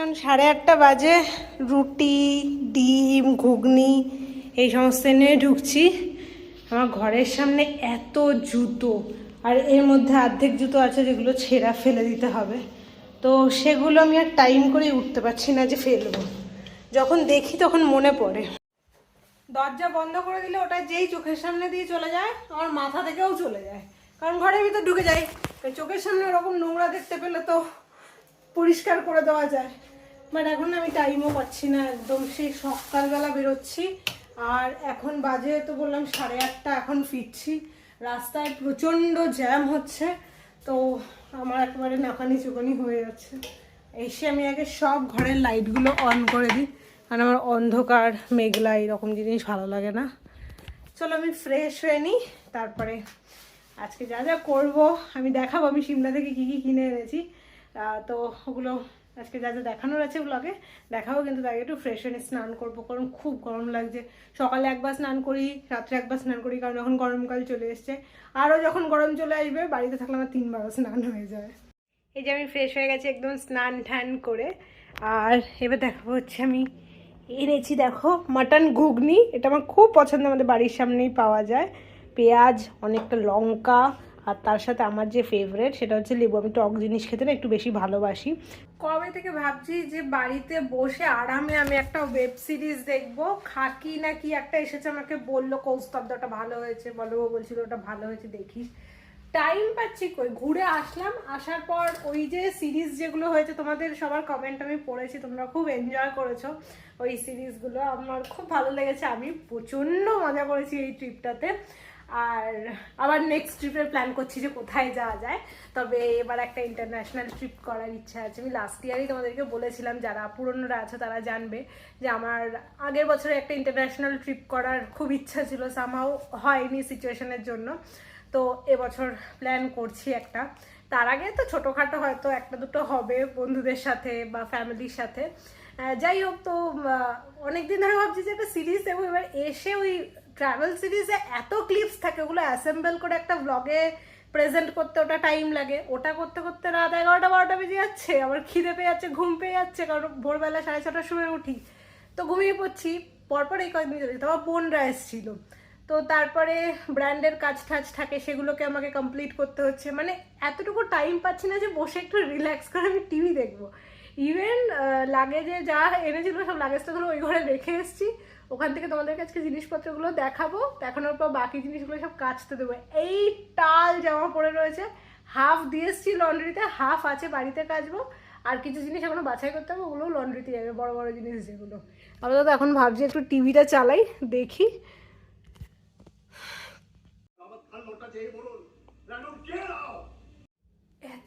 এখন সাড়ে আটটা বাজে, রুটি, ডিম, ঘুগনি, এই সমস্ত নিয়ে ঢুকছি। আমার ঘরের সামনে এত জুতো, আর এর মধ্যে অর্ধেক জুতো আছে যেগুলো ছেঁড়া ফেলে দিতে হবে। তো সেগুলো আমি আর টাইম করেই উঠতে পারছি না যে ফেলব। যখন দেখি তখন মনে পড়ে। দরজা বন্ধ করে দিলে ওটা যেই চোখের সামনে দিয়ে চলে যায়, আমার মাথা থেকেও চলে যায়। কারণ ঘরের ভিতর ঢুকে যায় চোখের সামনে ওরকম নোংরা দেখতে পেলে তো পরিষ্কার করে দেওয়া যায়। বাট এখন আমি টাইমও পাচ্ছি না, একদম সেই সকালবেলা বেরোচ্ছি। আর এখন বাজে তো বললাম সাড়ে আটটা, এখন ফিরছি। রাস্তায় প্রচণ্ড জ্যাম হচ্ছে, তো আমার একেবারে নাকানি চুকানি হয়ে যাচ্ছে। এসে আমি আগে সব ঘরের লাইটগুলো অন করে দিই, কারণ আমার অন্ধকার, মেঘলা, এরকম জিনিস ভালো লাগে না। চলো আমি ফ্রেশ হয়ে নিই, তারপরে আজকে যা যা করব, আমি দেখাবো, আমি সিমলা থেকে কী কী কিনে এনেছি। তো ওগুলো আজকে যা যা দেখানোর আছে ব্লগে দেখাবো, কিন্তু তাকে একটু ফ্রেশ হয়ে স্নান করব, কারণ খুব গরম লাগছে। সকালে একবার স্নান করি, রাত্রে একবার স্নান করি, কারণ এখন গরমকাল চলে এসছে। আরও যখন গরম চলে আসবে, বাড়িতে থাকলে আমার তিনবারও স্নান হয়ে যায়। এই যে আমি ফ্রেশ হয়ে গেছি একদম স্নান ঠান করে। আর এবার দেখাবো হচ্ছে আমি এনেছি, দেখো মাটন ঘুগনি। এটা আমার খুব পছন্দ, আমাদের বাড়ির সামনেই পাওয়া যায়। পেঁয়াজ, অনেকটা লঙ্কা আর তার সাথে আমার যে ফেভারেট সেটা হচ্ছে লেবু। আমি টক জিনিস খেতে না একটু বেশি ভালোবাসি। কবে থেকে ভাবছি যে বাড়িতে বসে আরামে আমি একটা ওয়েব সিরিজ দেখব। খাকি না কি একটা এসেছে আমাকে বলল কৌস্তব্ধটা ভালো হয়েছে বলো। বলছিল, ওটা ভালো হয়েছে, দেখিস। টাইম পাচ্ছি কই? ঘুরে আসলাম। আসার পর ওই যে সিরিজ যেগুলো হয়েছে, তোমাদের সবার কমেন্ট আমি পড়েছি, তোমরা খুব এনজয় করেছ ওই সিরিজগুলো আমার খুব ভালো লেগেছে, আমি প্রচণ্ড মজা করেছি এই ট্রিপটাতে আর আবার নেক্সট ট্রিপের প্ল্যান করছি যে কোথায় যাওয়া যায়। তবে এবার একটা ইন্টারন্যাশনাল ট্রিপ করার ইচ্ছা আছে। আমি লাস্ট ইয়ারই তোমাদেরকে বলেছিলাম, যারা পুরনোরা আছে তারা জানবে যে আমার আগের বছরে একটা ইন্টারন্যাশনাল ট্রিপ করার খুব ইচ্ছা ছিল সামাও হয়নি সিচুয়েশনের জন্য। তো এবছর প্ল্যান করছি একটা। তার আগে তো ছোটোখাটো হয়তো একটা দুটো হবে বন্ধুদের সাথে বা ফ্যামিলির সাথে। যাই হোক, তো অনেকদিন ধরে ভাবছি যে একটা সিরিজ দেবো এবার এসে ওই ট্রাভেল সিরিজে এত ক্লিপস থাকে, ওগুলো অ্যাসেম্বল করে একটা ব্লগে প্রেজেন্ট করতে ওটা টাইম লাগে। ওটা করতে করতে রাত এগারোটা, বারোটা বেজে যাচ্ছে, আবার খিদে পেয়ে যাচ্ছে, ঘুম পেয়ে যাচ্ছে, কারণ ভোরবেলা সাড়ে ছটার সময় উঠি। তো ঘুমিয়ে পড়ছি, পরপর এই কয়েকদিন চলে আমার বোনরা এসেছিল। তো তারপরে ব্র্যান্ডের কাজ টাজ থাকে, সেগুলোকে আমাকে কমপ্লিট করতে হচ্ছে। মানে এতটুকু টাইম পাচ্ছি না যে বসে একটু রিল্যাক্স করে আমি টিভি দেখব। ইভেন লাগেজে যা এনেছিল সব লাগেজটা ধরো ওই ঘরে রেখে এসেছি। ওখান থেকে তোমাদেরকে আজকে জিনিসপত্রগুলো দেখাবো, দেখানোর পর বাকি জিনিসগুলো সব কাচতে দেবো। এই টাল জামা পড়ে রয়েছে, হাফ দিয়ে এসছি লন্ড্রিতে, হাফ আছে বাড়িতে কাচবো। আর কিছু জিনিস এখনও বাছাই করতে হবে ওগুলো লন্ড্রিতে যাবে, বড় বড় জিনিস যেগুলো। আপাতত এখন ভাবছি একটু টিভিটা চালাই, দেখি।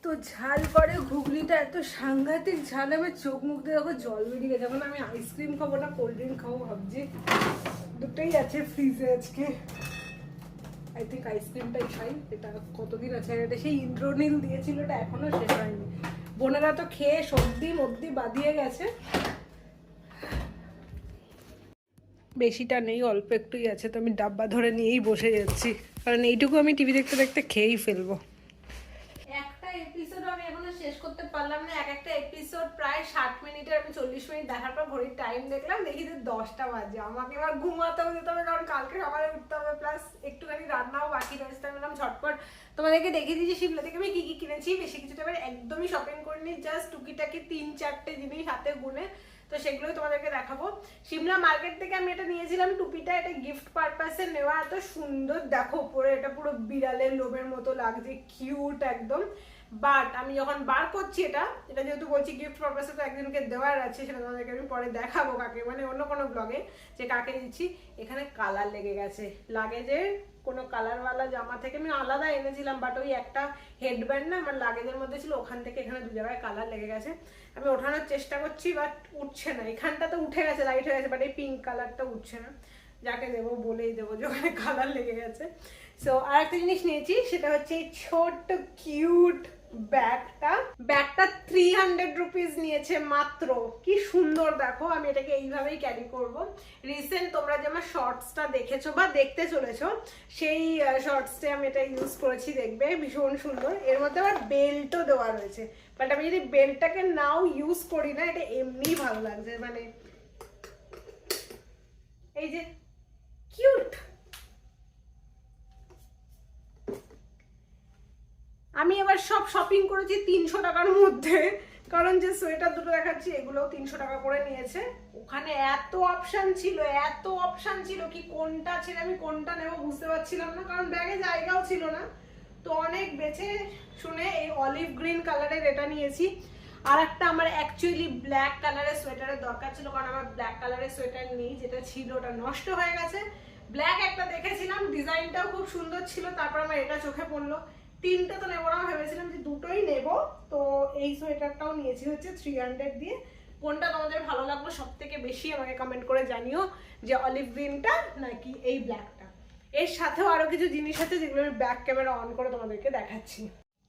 এত ঝাল পরে ঘুগনিটা, এত সাংঘাতিক ঝাল আমার চোখ মুখ দিয়ে দেখো জল বেরিয়ে গেছে। এখন আমি আইসক্রিম খাব না, কোল্ড ড্রিঙ্ক খাব ভাবছি। দুটোই আছে ফ্রিজে আজকে। আই থিঙ্ক আইসক্রিমটাই খাই। এটা কতদিন আছে? এটা সেই ইন্দ্রনীল দিয়েছিল, এটা এখনও শেষ হয়নি। বোনেরা তো খেয়ে সর্দি মদ্দি বাদিয়ে গেছে। বেশিটা নেই, অল্প একটুই আছে, তো আমি ডাব্বা ধরে নিয়েই বসে যাচ্ছি। কারণ এইটুকু আমি টিভি দেখতে দেখতে খেয়েই ফেলব একটা এপিসোড আমি এখনও শেষ করতে পারলাম না এক একটা এপিসোড প্রায় ষাট মিনিটের, আমি চল্লিশ মিনিট দেখার পর ঘড়ির টাইম দেখলাম, দেখি যে দশটা বাজে। আমাকে এবার ঘুমাতেও যেতে হবে কারণ কালকে সকালে উঠতে হবে প্লাস একটুখানি রান্নাও বাকি রয়েছে, তাই বললাম ঝটপট তোমাদেরকে দেখিয়ে দিয়েছি শিমলা থেকে আমি কী কী কিনেছি। বেশি কিছুটা এবার একদমই শপিং করিনি জাস্ট টুকিটাকি তিন চারটে জিনিস হাতে গুনে, তো সেগুলোই তোমাদেরকে দেখাবো। সিমলা মার্কেট থেকে আমি এটা নিয়েছিলাম, টুপিটা এটা গিফট পারপাসে নেওয়া, এত সুন্দর, দেখো পরে এটা পুরো বিড়ালের লোভের মতো লাগছে কিউট একদম। বাট আমি যখন বার করছি এটা এটা যেহেতু বলছি গিফট পারপাসে তো একজনকে দেওয়ার আছে, সেটা তোমাদেরকে আমি পরে দেখাবো কাকে মানে অন্য কোনো ব্লগে যে কাকে দিচ্ছি। এখানে কালার লেগে গেছে। লাগেজের কোনো কালারওয়ালা জামা থেকে আমি আলাদা এনেছিলাম বাট ওই একটা হেডব্যান্ড না আমার লাগেজের মধ্যে ছিল, ওখান থেকে এখানে দু জায়গায় কালার লেগে গেছে। আমি ওঠানোর চেষ্টা করছি বাট উঠছে না। এখানটা তো উঠে গেছে লাইট হয়ে গেছে বাট এই পিঙ্ক কালারটা উঠছে না। যাকে দেবো বলেই দেবো যে ওখানে কালার লেগে গেছে। সো আর একটা জিনিস নিয়েছি, সেটা হচ্ছে ছোট্ট কিউট ব্যাগটা। ব্যাগটা থ্রি হান্ড্রেড রুপিস নিয়েছে মাত্র। কি সুন্দর, দেখো, আমি এটাকে এইভাবেই ক্যারি করব। রিসেন্ট তোমরা যে আমার শর্টসটা দেখেছ বা দেখতে চলেছো, সেই শর্টসে আমি এটা ইউজ করেছি, দেখবে, ভীষণ সুন্দর। এর মধ্যে আবার বেল্টও দেওয়া রয়েছে। বাট আমি যদি বেল্টটাকে নাও ইউজ করি না, এটা এমনিই ভালো লাগছে মানে এই যে কিউট আমি এবার সব শপিং করেছি তিনশো টাকার মধ্যে। কারণ যে সোয়েটার দুটো দেখাচ্ছি, এগুলোও তিনশো টাকা করে নিয়েছে। ওখানে এত অপশান ছিল, এত অপশান ছিল কি কোনটা ছেড়ে আমি কোনটা নেব বুঝতে পারছিলাম না, কারণ ব্যাগে জায়গাও ছিল না। তো অনেক বেছে শুনে এই অলিভ গ্রিন কালারের এটা নিয়েছি। আর একটা আমার অ্যাকচুয়ালি ব্ল্যাক কালারের সোয়েটারের দরকার ছিল, কারণ আমার ব্ল্যাক কালারের সোয়েটার নেই, যেটা ছিল ওটা নষ্ট হয়ে গেছে। ব্ল্যাক একটা দেখেছিলাম ডিজাইনটাও খুব সুন্দর ছিল, তারপর আমার এটা চোখে পড়ল। তিনটে তো নেব না ভেবেছিলাম যে দুটোই নেব। তো এই সোয়েটারটাও নিয়েছি হচ্ছে থ্রি হান্ড্রেড দিয়ে। কোনটা তোমাদের ভালো লাগল সব থেকে বেশি আমাকে কমেন্ট করে জানিও যে অলিভ গ্রিনটা নাকি এই ব্ল্যাকটা এর সাথেও আরও কিছু জিনিস আছে যেগুলো আমি ব্যাক ক্যামেরা অন করে তোমাদেরকে দেখাচ্ছি।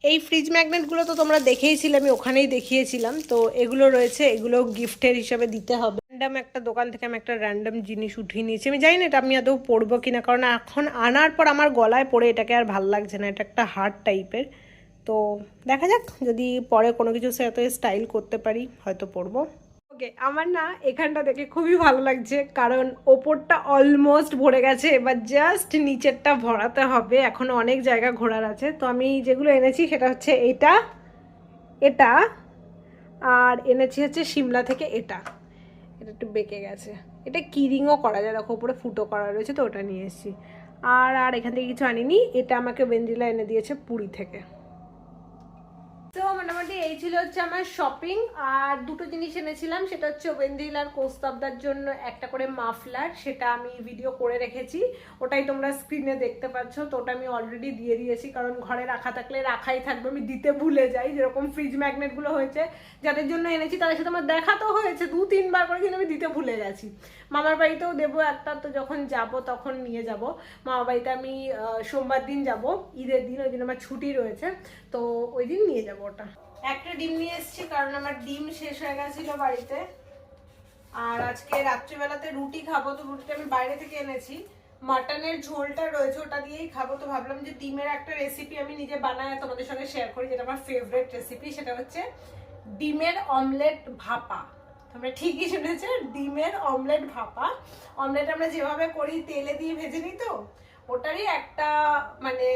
এই ফ্রিজ ম্যাগনেটগুলো তো তোমরা দেখেইছিলে, আমি ওখানেই দেখিয়েছিলাম। তো এগুলো রয়েছে এগুলো গিফটের হিসাবে দিতে হবে। র্যান্ডাম একটা দোকান থেকে আমি একটা র্যান্ডাম জিনিস উঠিয়ে নিয়েছি। আমি জানি না এটা আমি আদৌ পরবো কিনা, কারণ এখন আনার পর আমার গলায় পরে এটাকে আর ভালো লাগছে না, এটা একটা হার্ড টাইপের তো দেখা যাক, যদি পরে কোনো কিছু সাথে স্টাইল করতে পারি, হয়তো পরবো। ওকে আমার না এখানটা দেখে খুবই ভালো লাগছে, কারণ ওপরটা অলমোস্ট ভরে গেছে, এবার জাস্ট নিচেরটা ভরাতে হবে, এখন অনেক জায়গা ঘোরার আছে। তো আমি যেগুলো এনেছি, সেটা হচ্ছে এটা এটা, আর এনেছি হচ্ছে সিমলা থেকে এটা। এটা একটু বেঁকে গেছে। এটা কিরিংও করা যায়, দেখো, উপরে ফুটো করা রয়েছে, তো ওটা নিয়ে এসেছি। আর আর এখান থেকে কিছু আনিনি, এটা আমাকে বেঞ্জিলা এনে দিয়েছে পুরী থেকে। তো মোটামুটি এই ছিল হচ্ছে আমার শপিং আর দুটো জিনিস এনেছিলাম, সেটা হচ্ছে ওয়েন্দিল আর কোস্তাবদার জন্য একটা করে মাফলার, সেটা আমি ভিডিও করে রেখেছি। ওটাই তোমরা স্ক্রিনে দেখতে পাচ্ছ, তো ওটা আমি অলরেডি দিয়ে দিয়েছি, কারণ ঘরে রাখা থাকলে রাখাই থাকবে, আমি দিতে ভুলে যাই, যেরকম ফ্রিজ ম্যাগনেটগুলো হয়েছে, যাদের জন্য এনেছি তাদের সাথে আমার দেখা তো হয়েছে, দু, তিনবার করে, কিন্তু আমি দিতে ভুলে গেছি। মামার বাড়িতেও দেবো একটা, তো যখন যাব তখন নিয়ে যাব। মামার বাড়িতে আমি সোমবার দিন যাব, ঈদের দিন, ওই দিন আমার ছুটি রয়েছে, তো ওই দিন নিয়ে যাব। ওটা একটা ডিম নিয়ে এসেছি, কারণ আমার ডিম শেষ হয়ে গেছিল বাড়িতে। আর আজকে রাত্রিবেলাতে রুটি খাব, তো রুটিটা আমি বাইরে থেকে এনেছি। মাটনের ঝোলটা রয়েছে, ওটা দিয়েই খাব। তো ভাবলাম যে ডিমের একটা রেসিপি আমি নিজে বানাই তোমাদের সঙ্গে শেয়ার করি, যেটা আমার ফেভারিট রেসিপি সেটা হচ্ছে ডিমের অমলেট ভাপা। তোমরা ঠিকই শুনেছো, ডিমের অমলেট ভাপা। অমলেট আমরা যেভাবে করি, তেলে দিয়ে ভেজে নিই তো, ওটারই একটা মানে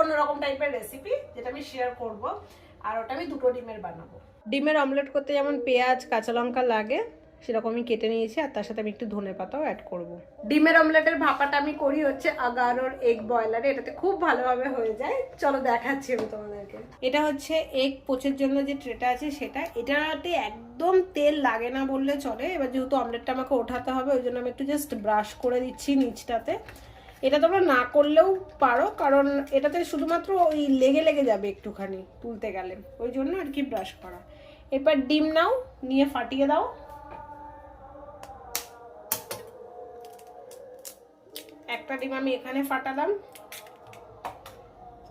অন্যরকম টাইপের রেসিপি যেটা আমি শেয়ার করব। আর ওটা আমি দুটো ডিমের বানাবো। ডিমের অমলেট করতে যেমন পেঁয়াজ কাঁচা লঙ্কা লাগে সেরকমই কেটে নিয়েছি আর তার সাথে আমি একটু ধনে পাতাও অ্যাড করব। ডিমের অমলেটের ভাপাটা আমি করি হচ্ছে আগারোর এগ বয়লারে এটাতে খুব ভালোভাবে হয়ে যায়। চলো দেখাচ্ছি আমি তোমাদেরকে। এটা হচ্ছে এগ পোচের জন্য যে ট্রেটা আছে সেটা। এটাতে একদম তেল লাগে না বললে চলে। এবার যেহেতু অমলেটটা আমাকে ওঠাতে হবে ওই জন্য আমি একটু জাস্ট ব্রাশ করে দিচ্ছি নিচটাতে। এটা তোমরা না করলেও পারো, কারণ এটাতে শুধুমাত্র ওই লেগে লেগে যাবে একটুখানি তুলতে গেলে। ওই জন্য আর কি ব্রাশ করা। এবার ডিম নাও, নিয়ে ফাটিয়ে দাও। একটা ডিম আমি এখানে ফাটালাম।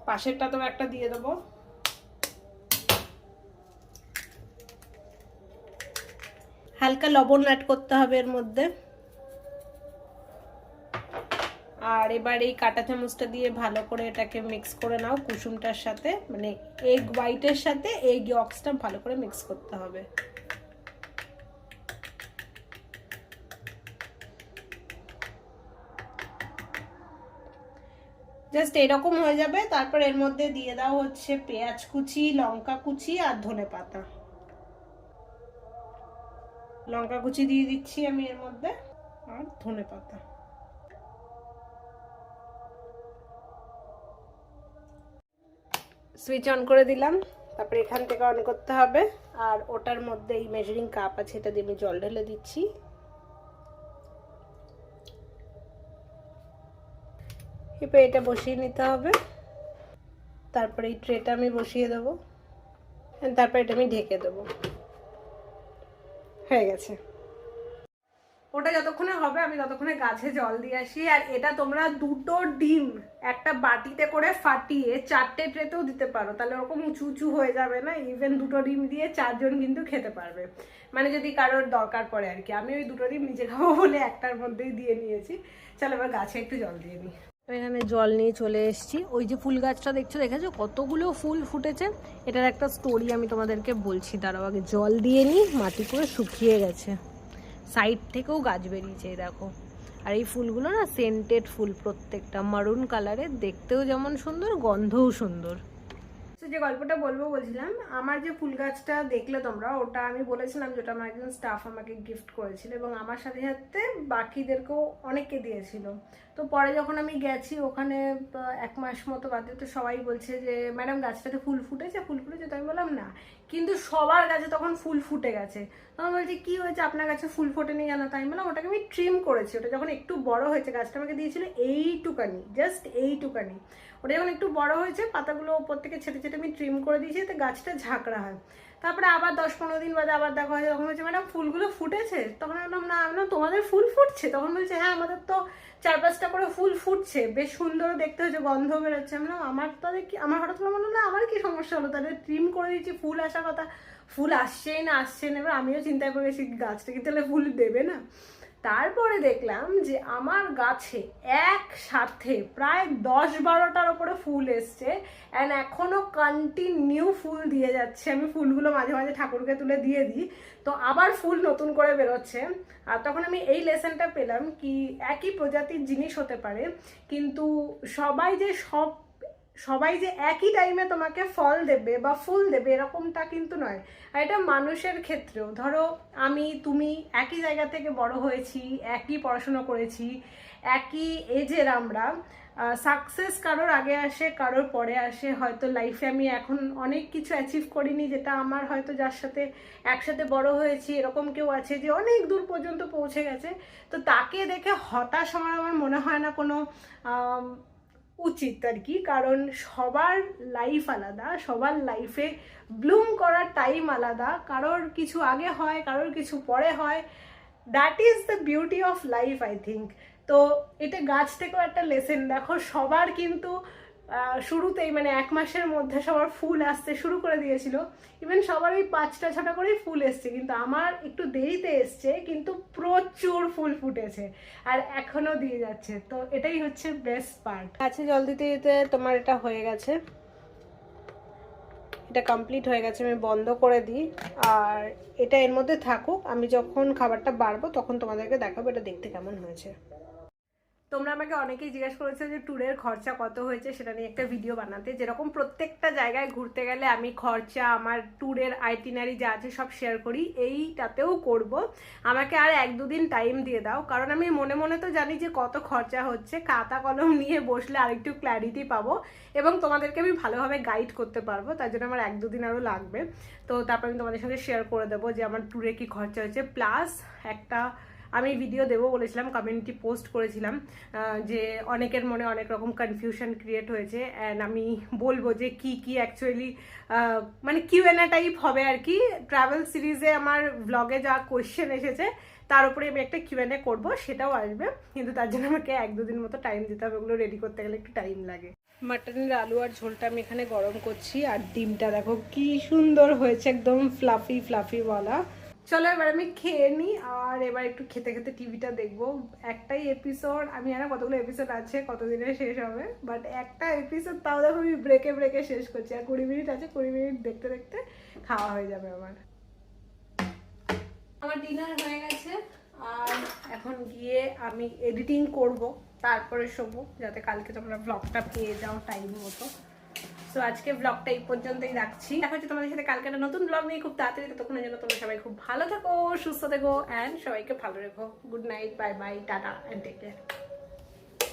পাশেরটা তো একটা দিয়ে দেবো। হালকা লবণ অ্যাড করতে হবে এর মধ্যে। আর এবার এই কাটা চামচটা দিয়ে ভালো করে এটাকে মিক্স করে নাও কুসুমটার সাথে। মানে এগ হোয়াইটের সাথে এগ ইয়ক্সটা ভালো করে মিক্স করতে হবে। জাস্ট এরকম হয়ে যাবে। তারপর এর মধ্যে দিয়ে দাও হচ্ছে পেঁয়াজ কুচি, লঙ্কা কুচি আর ধনে পাতা। লঙ্কা কুচি দিয়ে দিচ্ছি আমি এর মধ্যে আর ধনে পাতা। সুইচ অন করে দিলাম, তারপরে এখান থেকে অন করতে হবে, আর ওটার মধ্যে এই মেজারিং কাপ আছে, এটা দিয়ে আমি জল ঢেলে দিচ্ছি। এবার এটা বসিয়ে নিতে হবে। তারপরে এই ট্রেটা আমি বসিয়ে দেবো। তারপরে এটা আমি ঢেকে দেবো। হয়ে গেছে। ওটা যতক্ষণে হবে, আমি ততক্ষণে গাছে জল দিয়ে আসি। আর এটা তোমরা দুটো ডিম একটা বাটিতে করে ফাটিয়ে চারটে ট্রেতেও দিতে পারো। তাহলে ওরকম উঁচু উঁচু হয়ে যাবে না? ইভেন দুটো ডিম দিয়ে চারজন কিন্তু খেতে পারবে। মানে যদি কারোর দরকার পড়ে আর কি। আমি ওই দুটো ডিম নিজে খাব বলে একটার মধ্যেই দিয়ে নিয়েছি। চলো এবার গাছে একটু জল দিয়ে নিই। এখানে জল নিয়ে চলে এসেছি। ওই যে ফুল গাছটা দেখছ, দেখেছ? কতগুলো ফুল ফুটেছে? এটার একটা স্টোরি আমি তোমাদেরকে বলছি। দাঁড়াও, আগে জল দিয়ে নিই, মাটি করে শুকিয়ে গেছে। সাইড থেকেও গাছ বেরিয়েছে দেখো। আর এই ফুলগুলো না সেন্টেড ফুল প্রত্যেকটা মারুন কালারের দেখতেও যেমন সুন্দর, গন্ধও সুন্দর। তো যে গল্পটা বলব বলছিলাম, আমার যে ফুল গাছটা দেখলে তোমরা, ওটা আমি বলেছিলাম যেটা আমার একজন স্টাফ আমাকে গিফট করেছিল এবং আমার সাথে সাথে বাকিদেরকেও অনেককে দিয়েছিল। তো পরে যখন আমি গেছি ওখানে এক মাস মতো বাদে তো সবাই বলছে যে, ম্যাডাম, গাছটাতে ফুল ফুটেছে? ফুল ফুটেছে তো আমি বললাম, না। কিন্তু সবার কাছে তখন ফুল ফুটে গেছে। তখন বলছি, কি হয়েছে? আপনার কাছে ফুল ফোটেনি গেল তাই আমি বললাম, ওটাকে আমি ট্রিম করেছি। ওটা যখন একটু বড় হয়েছে, গাছটা আমাকে দিয়েছিল এইটুকানি জাস্ট এইটুকানি। ওটা যখন একটু বড় হয়েছে, পাতাগুলো ওপর থেকে ছেটে ছেটে আমি ট্রিম করে দিয়েছি তো গাছটা ঝাঁকড়া হয়। তারপরে আবার দশ পনেরো দিন বাদে আবার দেখা হয়, তখন বলছে, ম্যাডাম, ফুলগুলো ফুটেছে? তখন বললাম, না, আমি তোমাদের ফুল ফুটছে? তখন বলছে হ্যাঁ আমাদের তো চার পাঁচটা করে ফুল ফুটছে, বেশ সুন্দর দেখতে হচ্ছে গন্ধ বেরোচ্ছে। আমি আমার তাদের কি, আমার হঠাৎ করে মনে হলো আমার কি সমস্যা হলো? তাদের ট্রিম করে দিচ্ছি ফুল আসার কথা, ফুল আসছেই না আসছে না। এবার আমিও চিন্তা করেছি গাছটা কি তাহলে ফুল দেবে না? তারপরে দেখলাম যে আমার গাছে একসাথে প্রায় দশ বারোটার ওপরে ফুল এসছে অ্যান্ড এখনও কন্টিনিউ ফুল দিয়ে যাচ্ছে। আমি ফুলগুলো মাঝে মাঝে ঠাকুরকে তুলে দিয়ে দিই। তো আবার ফুল নতুন করে বেরোচ্ছে। আর তখন আমি এই লেসনটা পেলাম কি একই প্রজাতির জিনিস হতে পারে, কিন্তু সবাই যে সব সবাই যে একই টাইমে তোমাকে ফল দেবে বা ফুল দেবে এরকমটা কিন্তু নয়। আর এটা মানুষের ক্ষেত্রেও। ধরো, আমি, তুমি একই জায়গা থেকে বড় হয়েছি, একই পড়াশোনা করেছি, একই এজের আমরা সাকসেস কারোর আগে আসে, কারোর পরে আসে। হয়তো লাইফে আমি এখন অনেক কিছু অ্যাচিভ করিনি যেটা আমার হয়তো যার সাথে একসাথে বড় হয়েছি, এরকম কেউ আছে যে অনেক দূর পর্যন্ত পৌঁছে গেছে। তো তাকে দেখে হতাশ হওয়ার আমার মনে হয় না কোনো উচিত আর কি, কারণ সবার লাইফ আলাদা, সবার লাইফে ব্লুম করার টাইম আলাদা, কারোর কিছু আগে হয়, কারোর কিছু পরে হয় that is the beauty of life I think তো এটা গাছ থেকেও একটা লেসেন দেখো সবার কিন্তু শুরুতেই মানে এক মাসের মধ্যে সবার ফুল আসতে শুরু করে দিয়েছিল। ইভেন সবার ওই পাঁচটা ছটা করেই ফুল এসছে, কিন্তু আমার একটু দেরিতে এসছে, কিন্তু প্রচুর ফুল ফুটেছে আর এখনও দিয়ে যাচ্ছে। তো এটাই হচ্ছে বেস্ট পার্ট গাছে জল দিতে দিতে তোমার এটা হয়ে গেছে। এটা কমপ্লিট হয়ে গেছে, আমি বন্ধ করে দিই। আর এটা এর মধ্যে থাকুক, আমি যখন খাবারটা বাড়বো তখন তোমাদেরকে দেখাবো, এটা দেখতে কেমন হয়েছে। তোমরা আমাকে অনেকেই জিজ্ঞেস করেছ যে ট্যুরের খরচা কত হয়েছে, সেটা নিয়ে একটা ভিডিও বানাতে। যেরকম প্রত্যেকটা জায়গায় ঘুরতে গেলে আমি খরচা, আমার ট্যুরের আইটিনারি যা আছে সব শেয়ার করি, এইটাতেও করব। আমাকে আর এক দুদিন টাইম দিয়ে দাও, কারণ আমি মনে মনে তো জানি যে কত খরচা হচ্ছে, খাতা কলম নিয়ে বসলে আরেকটু ক্ল্যারিটি পাবো এবং তোমাদেরকে আমি ভালোভাবে গাইড করতে পারব, তার জন্য আমার এক দুদিন আরও লাগবে। তো তারপর আমি তোমাদের সঙ্গে শেয়ার করে দেবো যে আমার ট্যুরে কি খরচা হয়েছে। প্লাস একটা আমি ভিডিও দেবো বলেছিলাম কমিউনিটি পোস্ট করেছিলাম যে অনেকের মনে অনেক রকম কনফিউশন ক্রিয়েট হয়েছে অ্যান্ড আমি বলব যে কি কি অ্যাকচুয়ালি মানে কিউ এন টাইপ হবে আর কি। ট্রাভেল সিরিজে আমার ব্লগে যা কোয়েশ্চেন এসেছে, তার উপরে আমি একটা কিউ এন এ করব, সেটাও আসবে। কিন্তু তার জন্য আমাকে এক দুদিন মতো টাইম দিতে হবে, ওগুলো রেডি করতে গেলে একটু টাইম লাগে। মাটনের আলু আর ঝোলটা আমি এখানে গরম করছি, আর ডিমটা দেখো কি সুন্দর হয়েছে, একদম ফ্লাফি ফ্লাফি বলা। চলো এবার আমি খেয়ে নিই আর এবার একটু খেতে খেতে টিভিটা দেখব। একটাই এপিসোড আমি আর কতগুলো এপিসোড আছে কতদিনে শেষ হবে বাট একটা এপিসোড তাও দেখো আমি ব্রেকে ব্রেকে শেষ করছি আর কুড়ি মিনিট আছে কুড়ি মিনিট দেখতে দেখতে খাওয়া হয়ে যাবে আমার। আমার ডিনার হয়ে গেছে আর এখন গিয়ে আমি এডিটিং করব তারপরে শোবো যাতে কালকে তোমরা ব্লগটা পেয়ে যাও টাইম মতো। সো আজকে ব্লগটা এই পর্যন্তই রাখছি। দেখা হচ্ছে তোমাদের সাথে কালকে একটা নতুন ব্লগ নিয়ে খুব তাড়াতাড়ি। ততক্ষণের জন্য তোমরা সবাই খুব ভালো থাকো, সুস্থ থেকো অ্যান্ড সবাইকে ভালো রেখো। Good night bye bye tata and take care